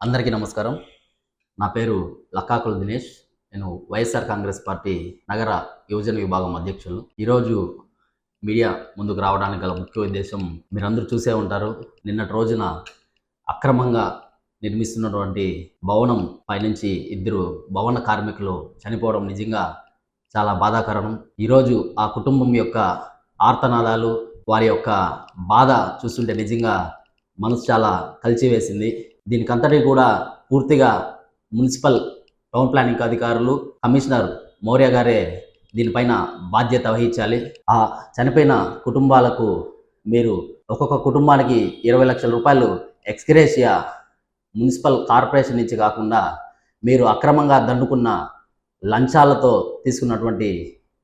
అందరికీ నమస్కారం. నా పేరు లక్కాకుల దినేష్. నేను వైఎస్ఆర్ కాంగ్రెస్ పార్టీ నగర యువజన విభాగం అధ్యక్షులు ఈరోజు మీడియా ముందుకు రావడానికి గల ముఖ్య ఉద్దేశం మీరందరూ చూసే ఉంటారు. నిన్నటి రోజున అక్రమంగా నిర్మిస్తున్నటువంటి భవనం పైనుంచి ఇద్దరు భవన కార్మికులు చనిపోవడం నిజంగా చాలా బాధాకరం ఈరోజు ఆ కుటుంబం యొక్క ఆర్తనాదాలు వారి యొక్క బాధ చూస్తుంటే నిజంగా మనసు చాలా కలిచివేసింది దీనికంతటి కూడా పూర్తిగా మున్సిపల్ టౌన్ ప్లానింగ్ అధికారులు కమిషనర్ మౌర్య గారే దీనిపైన బాధ్యత వహించాలి. ఆ చనిపోయిన కుటుంబాలకు మీరు ఒక్కొక్క కుటుంబానికి ఇరవై లక్షల రూపాయలు ఎక్స్గ్రేషియా మున్సిపల్ కార్పొరేషన్ నుంచి కాకుండా మీరు అక్రమంగా దండుకున్న లంచాలతో తీసుకున్నటువంటి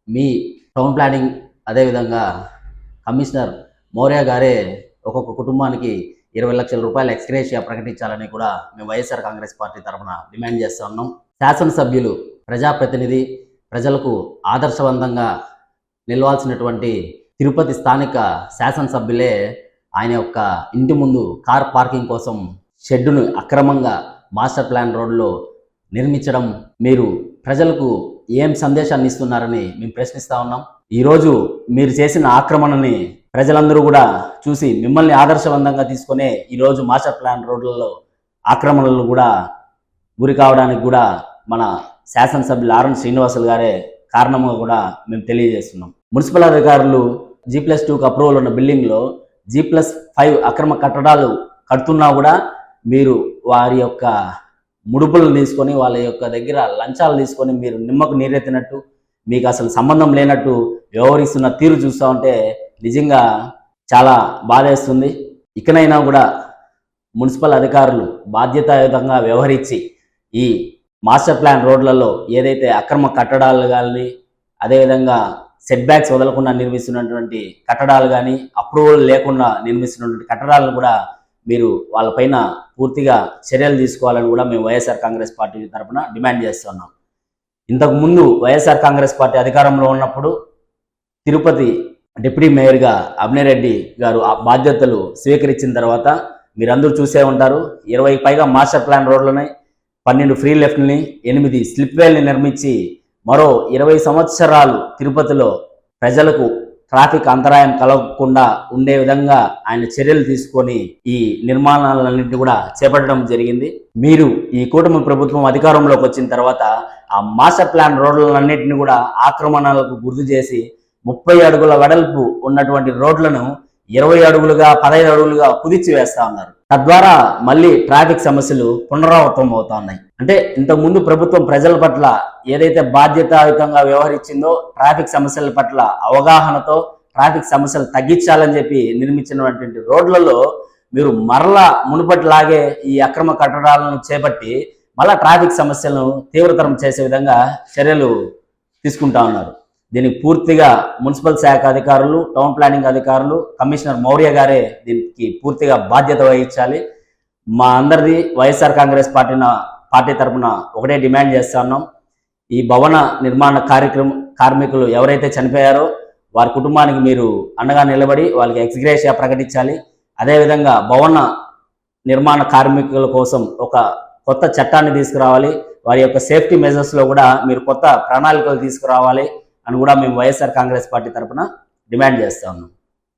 మీ టౌన్ ప్లానింగ్ అదేవిధంగా కమిషనర్ మౌర్య గారే ఒక్కొక్క కుటుంబానికి ఇరవై లక్షల రూపాయల ఎక్స్గ్రేషియా ప్రకటించాలని కూడా మేము వైఎస్ఆర్ కాంగ్రెస్ పార్టీ తరఫున డిమాండ్ చేస్తూ ఉన్నాం. శాసనసభ్యులు ప్రజాప్రతినిధి ప్రజలకు ఆదర్శవంతంగా నిలవాల్సినటువంటి తిరుపతి స్థానిక శాసనసభ్యులే ఆయన యొక్క ఇంటి ముందు కార్ పార్కింగ్ కోసం షెడ్డును అక్రమంగా మాస్టర్ ప్లాన్ రోడ్లో నిర్మించడం మీరు ప్రజలకు ఏం సందేశాన్ని ఇస్తున్నారని మేము ప్రశ్నిస్తా ఉన్నాం. ఈరోజు మీరు చేసిన ఆక్రమణని ప్రజలందరూ కూడా చూసి మిమ్మల్ని ఆదర్శవంతంగా తీసుకునే ఈరోజు మాస్టర్ ప్లాన్ రోడ్లలో ఆక్రమణలు కూడా గురి కావడానికి కూడా మన శాసనసభ్యులు ఆర్ఎన్ శ్రీనివాసులు గారే కారణంగా కూడా మేము తెలియజేస్తున్నాం. మున్సిపల్ అధికారులు జీ ప్లస్ టూకి అప్రూవల్ ఉన్న బిల్డింగ్లో జీ ప్లస్ ఫైవ్ అక్రమ కట్టడాలు కడుతున్నా కూడా మీరు వారి యొక్క ముడుపులు తీసుకొని వాళ్ళ యొక్క దగ్గర లంచాలు తీసుకొని మీరు నిమ్మకు నీరెత్తినట్టు మీకు అసలు సంబంధం లేనట్టు వ్యవహరిస్తున్న తీరు చూస్తూ ఉంటే నిజంగా చాలా బాధేస్తుంది. ఇకనైనా కూడా మున్సిపల్ అధికారులు బాధ్యతాయుతంగా వ్యవహరించి ఈ మాస్టర్ ప్లాన్ రోడ్లలో ఏదైతే అక్రమ కట్టడాలు కానీ అదేవిధంగా సెట్ బ్యాక్స్ వదలకుండా నిర్మిస్తున్నటువంటి కట్టడాలు కానీ అప్రూవల్ లేకుండా నిర్మిస్తున్నటువంటి కట్టడాలను కూడా మీరు వాళ్ళపైన పూర్తిగా చర్యలు తీసుకోవాలని కూడా మేము వైఎస్ఆర్ కాంగ్రెస్ పార్టీ తరఫున డిమాండ్ చేస్తున్నాం. ఇంతకుముందు వైఎస్ఆర్ కాంగ్రెస్ పార్టీ అధికారంలో ఉన్నప్పుడు తిరుపతి డిప్యూటీ మేయర్గా అభినయరెడ్డి గారు ఆ బాధ్యతలు స్వీకరించిన తర్వాత మీరందరూ చూసే ఉంటారు. ఇరవై పైగా మాస్టర్ ప్లాన్ రోడ్లని పన్నెండు ఫ్రీ లెఫ్ట్ని ఎనిమిది స్లిప్ వేల్ని నిర్మించి మరో ఇరవై సంవత్సరాలు తిరుపతిలో ప్రజలకు ట్రాఫిక్ అంతరాయం కలగకుండా ఉండే విధంగా ఆయన చర్యలు తీసుకొని ఈ నిర్మాణాలన్నింటినీ కూడా చేపట్టడం జరిగింది. మీరు ఈ కూటమి ప్రభుత్వం అధికారంలోకి వచ్చిన తర్వాత ఆ మాస్టర్ ప్లాన్ రోడ్లన్నింటినీ కూడా ఆక్రమణలకు గుర్తు చేసి ముప్పై అడుగుల వెడల్పు ఉన్నటువంటి రోడ్లను ఇరవై అడుగులుగా పదహైదు అడుగులుగా కుదిర్చి వేస్తా ఉన్నారు. తద్వారా మళ్ళీ ట్రాఫిక్ సమస్యలు పునరావృతం అవుతా ఉన్నాయి. అంటే ఇంతకుముందు ప్రభుత్వం ప్రజల పట్ల ఏదైతే బాధ్యతాయుతంగా వ్యవహరించిందో ట్రాఫిక్ సమస్యల పట్ల అవగాహనతో ట్రాఫిక్ సమస్యలు తగ్గించాలని చెప్పి నిర్మించినటువంటి రోడ్లలో మీరు మరలా మునుపటిలాగే ఈ అక్రమ కట్టడాలను చేపట్టి మళ్ళా ట్రాఫిక్ సమస్యలను తీవ్రతరం చేసే విధంగా చర్యలు తీసుకుంటా ఉన్నారు. దీనికి పూర్తిగా మున్సిపల్ శాఖ అధికారులు టౌన్ ప్లానింగ్ అధికారులు కమిషనర్ మౌర్య గారే దీనికి పూర్తిగా బాధ్యత వహించాలి. మా అందరిది వైఎస్ఆర్ కాంగ్రెస్ పార్టీ పార్టీ తరఫున ఒకటే డిమాండ్ చేస్తా ఉన్నాం. ఈ భవన నిర్మాణ కార్యక్రమం కార్మికులు ఎవరైతే చనిపోయారో వారి కుటుంబానికి మీరు అండగా నిలబడి వాళ్ళకి ఎక్స్గ్రేషియా ప్రకటించాలి. అదేవిధంగా భవన నిర్మాణ కార్మికుల కోసం ఒక కొత్త చట్టాన్ని తీసుకురావాలి. వారి యొక్క సేఫ్టీ మెజర్స్లో కూడా మీరు కొత్త ప్రణాళికలు తీసుకురావాలి. అని కూడా మేము వైఎస్ఆర్ కాంగ్రెస్ పార్టీ తరఫున డిమాండ్ చేస్తా ఉన్నాం.